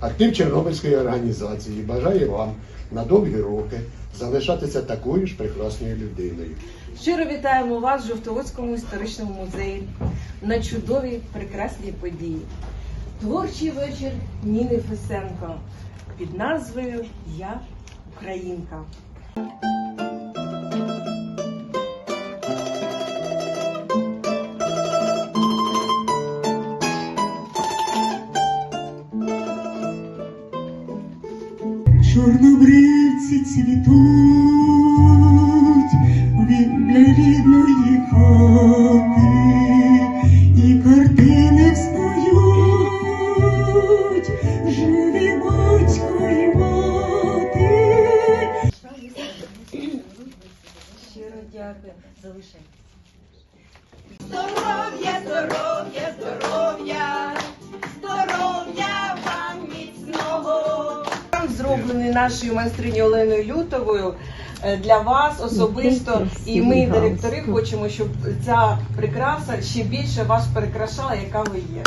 Актив Чорнобильської організації бажає вам на довгі роки залишатися такою ж прекрасною людиною. Щиро вітаємо вас в Жовтоводському історичному музеї на чудовій прекрасній події. Творчий вечір Ніни Фесенко під назвою Я Українка. Чорнобривці цвітуть біля рідної хати, і картини встають, живі батько і мати. Щиро дякую. Залишай. Зроблений нашою майстрині Оленою Лютовою е, для вас особисто. І ми, директори, хочемо, щоб ця прикраса ще більше вас перекрашала, яка ви є.